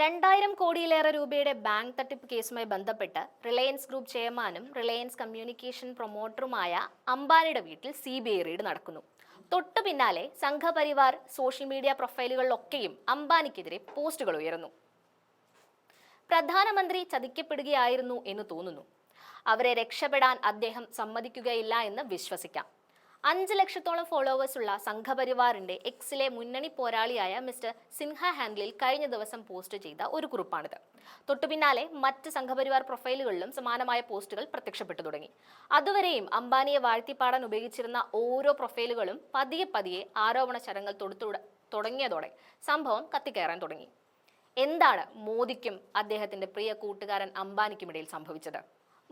രണ്ടായിരം കോടിയിലേറെ രൂപയുടെ ബാങ്ക് തട്ടിപ്പ് കേസുമായി ബന്ധപ്പെട്ട് റിലയൻസ് ഗ്രൂപ്പ് ചെയർമാനും റിലയൻസ് കമ്മ്യൂണിക്കേഷൻ പ്രൊമോട്ടറുമായ അംബാനിയുടെ വീട്ടിൽ സി ബി ഐ റെയ്ഡ് നടക്കുന്നു. തൊട്ടു പിന്നാലെ സംഘപരിവാർ സോഷ്യൽ മീഡിയ പ്രൊഫൈലുകളിലൊക്കെയും അംബാനിക്കെതിരെ പോസ്റ്റുകൾ ഉയരുന്നു. പ്രധാനമന്ത്രി ചതിക്കപ്പെടുകയായിരുന്നു എന്ന് തോന്നുന്നു. അവരെ രക്ഷപ്പെടാൻ അദ്ദേഹം സമ്മതിക്കുകയില്ല എന്ന് വിശ്വസിക്കാം. അഞ്ച് ലക്ഷത്തോളം ഫോളോവേഴ്സുള്ള സംഘപരിവാറിന്റെ എക്സിലെ മുന്നണി പോരാളിയായ മിസ്റ്റർ സിൻഹ ഹാൻഡിലിൽ കഴിഞ്ഞ ദിവസം പോസ്റ്റ് ചെയ്ത ഒരു കുറിപ്പാണിത്. തൊട്ടുപിന്നാലെ മറ്റ് സംഘപരിവാർ പ്രൊഫൈലുകളിലും സമാനമായ പോസ്റ്റുകൾ പ്രത്യക്ഷപ്പെട്ടു തുടങ്ങി. അതുവരെയും അംബാനിയെ വാഴ്ത്തിപ്പാടാൻ ഉപയോഗിച്ചിരുന്ന ഓരോ പ്രൊഫൈലുകളും പതിയെ പതിയെ ആരോപണ ശരങ്ങൾ തൊടുത്തു തുടങ്ങിയതോടെ സംഭവം കത്തിക്കയറാൻ തുടങ്ങി. എന്താണ് മോദിക്കും അദ്ദേഹത്തിന്റെ പ്രിയ കൂട്ടുകാരൻ അംബാനിക്കുമിടയിൽ സംഭവിച്ചത്?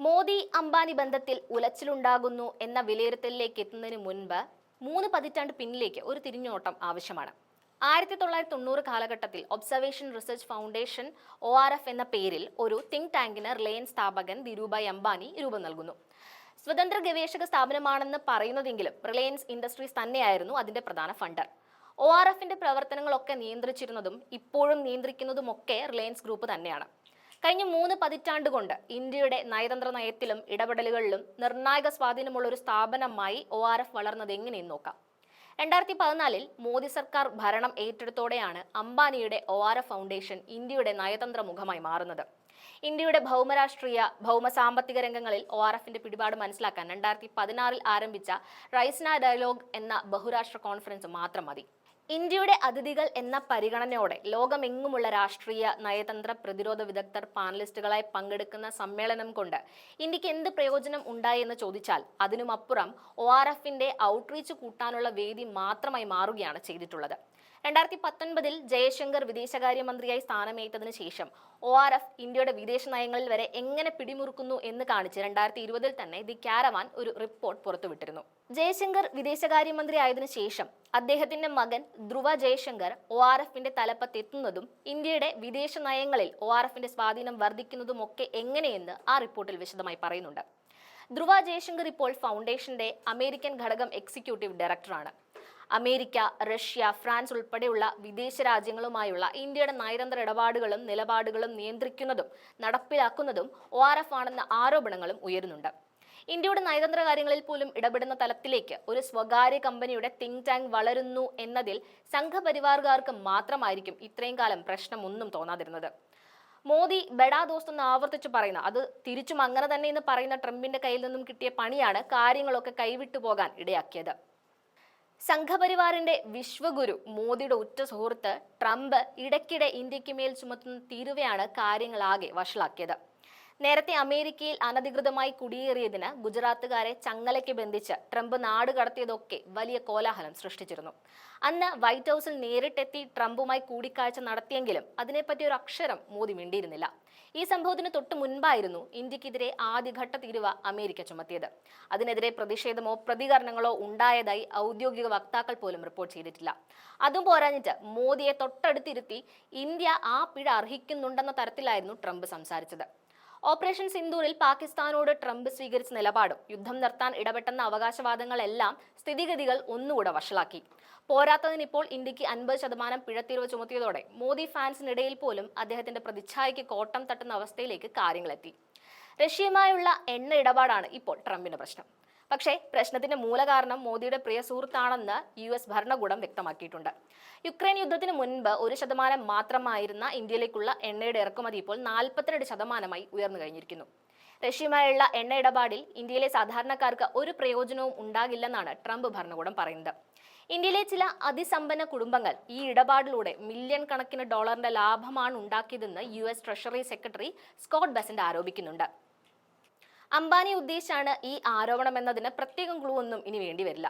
മോദി അംബാനി ബന്ധത്തിൽ ഉലച്ചിലുണ്ടാകുന്നു എന്ന വിലയിരുത്തലിലേക്ക് എത്തുന്നതിന് മുൻപ് മൂന്ന് പതിറ്റാണ്ട് പിന്നിലേക്ക് ഒരു തിരിഞ്ഞോട്ടം ആവശ്യമാണ്. ആയിരത്തി തൊള്ളായിരത്തി തൊണ്ണൂറ് കാലഘട്ടത്തിൽ observation research foundation O R F എന്ന പേരിൽ ഒരു തിങ്ക് ടാങ്കിന് റിലയൻസ് സ്ഥാപകൻ ധീരുഭായ് അംബാനി രൂപം നൽകുന്നു. സ്വതന്ത്ര ഗവേഷക സ്ഥാപനമാണെന്ന് പറയുന്നതെങ്കിലും റിലയൻസ് ഇൻഡസ്ട്രീസ് തന്നെയായിരുന്നു അതിന്റെ പ്രധാന ഫണ്ടർ. ഒ ആർ എഫിന്റെ പ്രവർത്തനങ്ങളൊക്കെ നിയന്ത്രിച്ചിരുന്നതും ഇപ്പോഴും നിയന്ത്രിക്കുന്നതുമൊക്കെ റിലയൻസ് ഗ്രൂപ്പ് തന്നെയാണ്. കഴിഞ്ഞ മൂന്ന് പതിറ്റാണ്ട് കൊണ്ട് ഇന്ത്യയുടെ നയതന്ത്ര നയത്തിലും ഇടപെടലുകളിലും നിർണായക സ്വാധീനമുള്ള ഒരു സ്ഥാപനമായി ഒ ആർ എഫ് വളർന്നത് എങ്ങനെയെന്ന് നോക്കാം. രണ്ടായിരത്തി പതിനാലിൽ മോദി സർക്കാർ ഭരണം ഏറ്റെടുത്തോടെയാണ് അംബാനിയുടെ ഒ ആർ എഫ് ഫൗണ്ടേഷൻ ഇന്ത്യയുടെ നയതന്ത്ര മുഖമായി മാറുന്നത്. ഇന്ത്യയുടെ ഭൗമരാഷ്ട്രീയ ഭൗമ സാമ്പത്തിക രംഗങ്ങളിൽ ഒ ആർ എഫിന്റെ പിടിപാട് മനസ്സിലാക്കാൻ രണ്ടായിരത്തി പതിനാറിൽ ആരംഭിച്ച റൈസ്ന ഡയലോഗ് എന്ന ബഹുരാഷ്ട്ര കോൺഫറൻസ് മാത്രം മതി. ഇന്ത്യയുടെ അതിഥികൾ എന്ന പരിഗണനയോടെ ലോകമെങ്ങുമുള്ള രാഷ്ട്രീയ നയതന്ത്ര പ്രതിരോധ വിദഗ്ധർ പാനലിസ്റ്റുകളായി പങ്കെടുക്കുന്ന സമ്മേളനം കൊണ്ട് ഇന്ത്യയ്ക്ക് എന്ത് പ്രയോജനം ഉണ്ടായി എന്ന് ചോദിച്ചാൽ അതിനുമപ്പുറം ഒ ആർ എഫിന്റെ ഔട്ട്റീച്ച് കൂട്ടാനുള്ള വേദി മാത്രമായി മാറുകയാണ് ചെയ്തിട്ടുള്ളത്. രണ്ടായിരത്തി പത്തൊൻപതിൽ ജയശങ്കർ വിദേശകാര്യമന്ത്രിയായി സ്ഥാനമേറ്റതിനു ശേഷം ഒ ആർ എഫ് ഇന്ത്യയുടെ വിദേശ നയങ്ങളിൽ വരെ എങ്ങനെ പിടിമുറുക്കുന്നു എന്ന് കാണിച്ച് രണ്ടായിരത്തി ഇരുപതിൽ തന്നെ ദി കാരവാൻ ഒരു റിപ്പോർട്ട് പുറത്തുവിട്ടിരുന്നു. ജയശങ്കർ വിദേശകാര്യമന്ത്രി ആയതിനു ശേഷം അദ്ദേഹത്തിന്റെ മകൻ ധ്രുവ ജയശങ്കർ ഒ ആർ എഫിന്റെ തലപ്പത്തെത്തുന്നതും ഇന്ത്യയുടെ വിദേശ നയങ്ങളിൽ ഒ ആർ എഫിന്റെ സ്വാധീനം വർദ്ധിക്കുന്നതുമൊക്കെ എങ്ങനെയെന്ന് ആ റിപ്പോർട്ടിൽ വിശദമായി പറയുന്നുണ്ട്. ധ്രുവ ജയശങ്കർ ഇപ്പോൾ ഫൗണ്ടേഷന്റെ അമേരിക്കൻ ഘടകം എക്സിക്യൂട്ടീവ് ഡയറക്ടറാണ്. അമേരിക്ക റഷ്യ ഫ്രാൻസ് ഉൾപ്പെടെയുള്ള വിദേശ രാജ്യങ്ങളുമായുള്ള ഇന്ത്യയുടെ നയതന്ത്ര ഇടപാടുകളും നിലപാടുകളും നിയന്ത്രിക്കുന്നതും നടപ്പിലാക്കുന്നതും ഒ ആണെന്ന ആരോപണങ്ങളും ഉയരുന്നുണ്ട്. ഇന്ത്യയുടെ നയതന്ത്ര കാര്യങ്ങളിൽ പോലും ഇടപെടുന്ന തലത്തിലേക്ക് ഒരു സ്വകാര്യ കമ്പനിയുടെ തിങ്ക് ടാങ്ക് വളരുന്നു എന്നതിൽ സംഘപരിവാറുകാർക്ക് മാത്രമായിരിക്കും ഇത്രയും കാലം പ്രശ്നമൊന്നും തോന്നാതിരുന്നത്. മോദി ബഡാ ദോസ്ത് എന്ന് ആവർത്തിച്ച് പറയുന്ന അത് തിരിച്ചും അങ്ങനെ തന്നെ എന്ന് പറയുന്ന ട്രംപിന്റെ കയ്യിൽ നിന്നും കിട്ടിയ പണിയാണ് കാര്യങ്ങളൊക്കെ കൈവിട്ടു പോകാൻ ഇടയാക്കിയത്. സംഘപരിവാറിന്റെ വിശ്വഗുരു മോദിയുടെ ഉറ്റ സുഹൃത്ത് ട്രംപ് ഇടയ്ക്കിടെ ഇന്ത്യയ്ക്ക് മേൽ ചുമത്തുന്ന തീരുവയാണ് കാര്യങ്ങളാകെ വഷളാക്കിയത്. നേരത്തെ അമേരിക്കയിൽ അനധികൃതമായി കുടിയേറിയതിന് ഗുജറാത്തുകാരെ ചങ്ങലയ്ക്ക് ബന്ധിച്ച് ട്രംപ് നാട് കടത്തിയതൊക്കെ വലിയ കോലാഹലം സൃഷ്ടിച്ചിരുന്നു. അന്ന് വൈറ്റ് ഹൗസിൽ നേരിട്ടെത്തി ട്രംപുമായി കൂടിക്കാഴ്ച നടത്തിയെങ്കിലും അതിനെപ്പറ്റി ഒരു അക്ഷരം മോദി മിണ്ടിയിരുന്നില്ല. ഈ സംഭവത്തിന് തൊട്ട് മുൻപായിരുന്നു ഇന്ത്യക്കെതിരെ ആദ്യഘട്ട തീരുവ അമേരിക്ക ചുമത്തിയത്. അതിനെതിരെ പ്രതിഷേധമോ പ്രതികരണങ്ങളോ ഉണ്ടായതായി ഔദ്യോഗിക വക്താക്കൾ പോലും റിപ്പോർട്ട് ചെയ്തിട്ടില്ല. അതും പോരാഞ്ഞിട്ട് മോദിയെ തൊട്ടടുത്തിരുത്തി ഇന്ത്യ ആ പിഴ അർഹിക്കുന്നുണ്ടെന്ന തരത്തിലായിരുന്നു ട്രംപ് സംസാരിച്ചത്. ഓപ്പറേഷൻ സിന്ദൂറിൽ പാകിസ്ഥാനോട് ട്രംപ് സ്വീകരിച്ച നിലപാടും യുദ്ധം നിർത്താൻ ഇടപെട്ടെന്ന അവകാശവാദങ്ങളെല്ലാം സ്ഥിതിഗതികൾ ഒന്നുകൂടെ വഷളാക്കി. പോരാത്തതിനിപ്പോൾ ഇന്ത്യയ്ക്ക് അൻപത് ശതമാനം പിഴത്തീർവ് ചുമത്തിയതോടെ മോദി ഫാൻസിനിടയിൽ പോലും അദ്ദേഹത്തിന്റെ പ്രതിച്ഛായയ്ക്ക് കോട്ടം തട്ടുന്ന അവസ്ഥയിലേക്ക് കാര്യങ്ങളെത്തി. റഷ്യയുമായുള്ള എണ്ണ ഇടപാടാണ് ഇപ്പോൾ ട്രംപിന്റെ പ്രശ്നം. പക്ഷേ പ്രശ്നത്തിന്റെ മൂലകാരണം മോദിയുടെ പ്രിയ സുഹൃത്താണെന്ന് യു എസ് ഭരണകൂടം വ്യക്തമാക്കിയിട്ടുണ്ട്. യുക്രൈൻ യുദ്ധത്തിന് മുൻപ് ഒരു ശതമാനം മാത്രമായിരുന്ന ഇന്ത്യയിലേക്കുള്ള എണ്ണയുടെ ഇറക്കുമതി ഇപ്പോൾ നാൽപ്പത്തിരണ്ട് ശതമാനമായി ഉയർന്നു കഴിഞ്ഞിരിക്കുന്നു. റഷ്യയുമായുള്ള എണ്ണ ഇടപാടിൽ ഇന്ത്യയിലെ സാധാരണക്കാർക്ക് ഒരു പ്രയോജനവും ഉണ്ടാകില്ലെന്നാണ് ട്രംപ് ഭരണകൂടം പറയുന്നത്. ഇന്ത്യയിലെ ചില അതിസമ്പന്ന കുടുംബങ്ങൾ ഈ ഇടപാടിലൂടെ മില്യൺ കണക്കിന് ഡോളറിന്റെ ലാഭമാണ് ഉണ്ടാക്കിയതെന്ന് U S treasury secretary Scott Bessent ആരോപിക്കുന്നുണ്ട്. Ambani ഉദ്ദേശിച്ചാണ് ഈ ആരോപണം എന്നതിന് പ്രത്യേകം ക്ലൂ ഒന്നും ഇനി വേണ്ടി വരില്ല.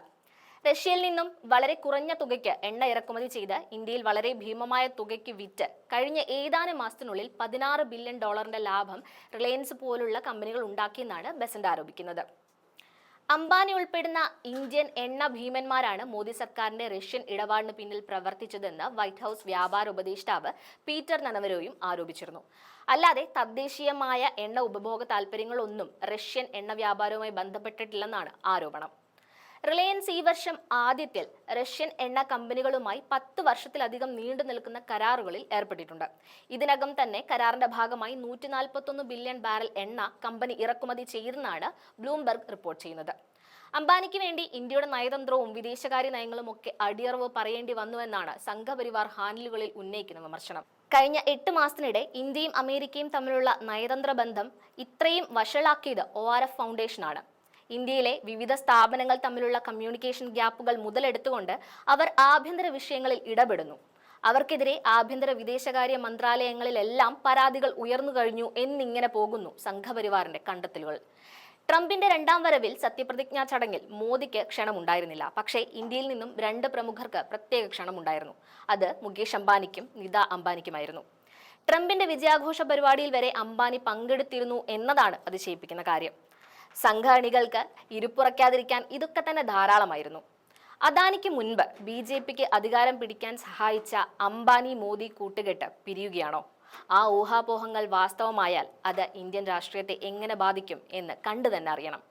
റഷ്യയിൽ നിന്നും വളരെ കുറഞ്ഞ തുകയ്ക്ക് എണ്ണ ഇറക്കുമതി ചെയ്ത് ഇന്ത്യയിൽ വളരെ ഭീമമായ തുകയ്ക്ക് വിറ്റ് കഴിഞ്ഞ ഏതാനും മാസത്തിനുള്ളിൽ പതിനാറ് ബില്യൺ ഡോളറിന്റെ ലാഭം റിലയൻസ് പോലുള്ള കമ്പനികൾ ഉണ്ടാക്കിയെന്നാണ് ബസന്റ് ആരോപിക്കുന്നത്. അംബാനി ഉൾപ്പെടുന്ന ഇന്ത്യൻ എണ്ണ ഭീമന്മാരാണ് മോദി സർക്കാരിന്റെ റഷ്യൻ ഇടപാടിന് പിന്നിൽ പ്രവർത്തിച്ചതെന്ന് വൈറ്റ് ഹൗസ് വ്യാപാര ഉപദേഷ്ടാവ് പീറ്റർ നനവരോയും ആരോപിച്ചിരുന്നു. അല്ലാതെ തദ്ദേശീയമായ എണ്ണ ഉപഭോഗ താൽപ്പര്യങ്ങളൊന്നും റഷ്യൻ എണ്ണ വ്യാപാരവുമായി ബന്ധപ്പെട്ടിട്ടില്ലെന്നാണ് ആരോപണം. റിലയൻസ് ഈ വർഷം ആദ്യത്തിൽ റഷ്യൻ എണ്ണ കമ്പനികളുമായി പത്ത് വർഷത്തിലധികം നീണ്ടു നിൽക്കുന്ന കരാറുകളിൽ ഏർപ്പെട്ടിട്ടുണ്ട്. ഇതിനകം തന്നെ കരാറിന്റെ ഭാഗമായി നൂറ്റി നാൽപ്പത്തൊന്ന് ബില്യൺ ബാരൽ എണ്ണ കമ്പനി ഇറക്കുമതി ചെയ്തെന്നാണ് ബ്ലൂംബെർഗ് റിപ്പോർട്ട് ചെയ്യുന്നത്. അംബാനിക്ക് വേണ്ടി ഇന്ത്യയുടെ നയതന്ത്രവും വിദേശകാര്യ നയങ്ങളും ഒക്കെ അടിയറവ് പറയേണ്ടി വന്നുവെന്നാണ് സംഘപരിവാർ ഹാനലുകളിൽ ഉന്നയിക്കുന്ന വിമർശനം. കഴിഞ്ഞ എട്ട് മാസത്തിനിടെ ഇന്ത്യയും അമേരിക്കയും തമ്മിലുള്ള നയതന്ത്ര ബന്ധം ഇത്രയും വഷളാക്കിയത് ഒ ആർ എഫ് ഫൗണ്ടേഷനാണ്. ഇന്ത്യയിലെ വിവിധ സ്ഥാപനങ്ങൾ തമ്മിലുള്ള കമ്മ്യൂണിക്കേഷൻ ഗ്യാപ്പുകൾ മുതലെടുത്തുകൊണ്ട് അവർ ആഭ്യന്തര വിഷയങ്ങളിൽ ഇടപെടുന്നു. അവർക്കെതിരെ ആഭ്യന്തര വിദേശകാര്യ മന്ത്രാലയങ്ങളിലെല്ലാം പരാതികൾ ഉയർന്നു കഴിഞ്ഞു എന്നിങ്ങനെ പോകുന്നു സംഘപരിവാറിന്റെ കണ്ടെത്തലുകൾ. ട്രംപിന്റെ രണ്ടാം വരവിൽ സത്യപ്രതിജ്ഞാ ചടങ്ങിൽ മോദിക്ക് ക്ഷണമുണ്ടായിരുന്നില്ല. പക്ഷേ ഇന്ത്യയിൽ നിന്നും രണ്ട് പ്രമുഖർക്ക് പ്രത്യേക ക്ഷണമുണ്ടായിരുന്നു. അത് മുകേഷ് അംബാനിക്കും നിത അംബാനിക്കുമായിരുന്നു. ട്രംപിന്റെ വിജയാഘോഷ പരിപാടിയിൽ വരെ അംബാനി പങ്കെടുത്തിരുന്നു എന്നതാണ് അതിശയിപ്പിക്കുന്ന കാര്യം. സംഘാണികൾക്ക് ഇരുപ്പുറയ്ക്കാതിരിക്കാൻ ഇതൊക്കെ തന്നെ ധാരാളമായിരുന്നു. അദാനിക്ക് മുൻപ് ബി ജെ പിക്ക് അധികാരം പിടിക്കാൻ സഹായിച്ച അംബാനി മോദി കൂട്ടുകെട്ട് പിരിയുകയാണോ? ആ ഊഹാപോഹങ്ങൾ വാസ്തവമായാൽ അത് ഇന്ത്യൻ രാഷ്ട്രീയത്തെ എങ്ങനെ ബാധിക്കും എന്ന് കണ്ടു തന്നെ അറിയണം.